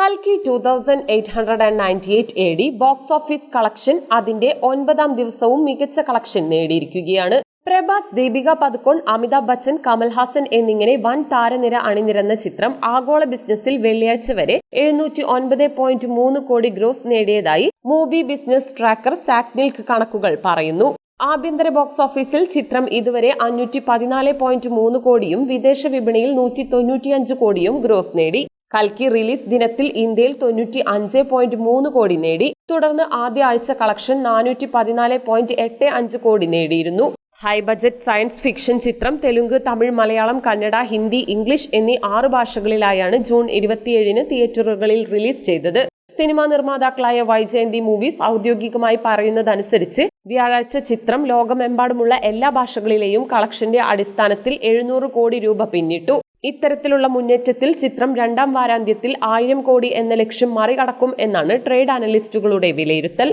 കൽക്കി two thousand eight hundred and ninety eight A D box office collection അതിന്റെ ഒൻപതാം ദിവസവും മികച്ച കളക്ഷൻ നേടിയിരിക്കുകയാണ്. പ്രഭാസ് ദീപിക പതുക്കോൺ അമിതാഭ് ബച്ചൻ കമൽഹാസൻ എന്നിങ്ങനെ വൻ താരനിര അണിനിരന്ന ചിത്രം ആഗോള ബിസിനസ്സിൽ വെള്ളിയാഴ്ച വരെ എഴുന്നൂറ്റി ഒൻപത് പോയിന്റ് മൂന്ന് കോടി ഗ്രോസ് നേടിയതായി മൂബി ബിസിനസ് ട്രാക്കർ സാക്നിൽക്ക് കണക്കുകൾ പറയുന്നു. ആഭ്യന്തര ബോക്സ് ഓഫീസിൽ ചിത്രം ഇതുവരെ അഞ്ഞൂറ്റി പതിനാല് പോയിന്റ് മൂന്ന് കോടിയും വിദേശ വിപണിയിൽ നൂറ്റി തൊണ്ണൂറ്റിയഞ്ച് കോടിയും ഗ്രോസ് നേടി. കൽക്കി റിലീസ് ദിനത്തിൽ ഇന്ത്യയിൽ തൊണ്ണൂറ്റി അഞ്ച് പോയിന്റ് മൂന്ന് കോടി നേടി. തുടർന്ന് ആദ്യ ആഴ്ച കളക്ഷൻ നാനൂറ്റി പതിനാല് പോയിന്റ് എട്ട് അഞ്ച് കോടി നേടിയിരുന്നു. ഹൈ ബജറ്റ് സയൻസ് ഫിക്ഷൻ ചിത്രം തെലുങ്ക് തമിഴ് മലയാളം കന്നഡ ഹിന്ദി ഇംഗ്ലീഷ് എന്നീ ആറ് ഭാഷകളിലായാണ് ജൂൺ ഇരുപത്തിയേഴിന് തിയേറ്ററുകളിൽ റിലീസ് ചെയ്തത്. സിനിമാ നിർമ്മാതാക്കളായ വൈജയന്തി മൂവീസ് ഔദ്യോഗികമായി പറയുന്നതനുസരിച്ച് വ്യാഴാഴ്ച ചിത്രം ലോകമെമ്പാടുമുള്ള എല്ലാ ഭാഷകളിലെയും കളക്ഷന്റെ അടിസ്ഥാനത്തിൽ എഴുന്നൂറ് കോടി രൂപ പിന്നിട്ടു. ഇത്തരത്തിലുള്ള മുന്നേറ്റത്തിൽ ചിത്രം രണ്ടാം വാരാന്ത്യത്തിൽ ആയിരം കോടി എന്ന ലക്ഷ്യം മറികടക്കും എന്നാണ് ട്രേഡ് അനലിസ്റ്റുകളുടെ വിലയിരുത്തൽ.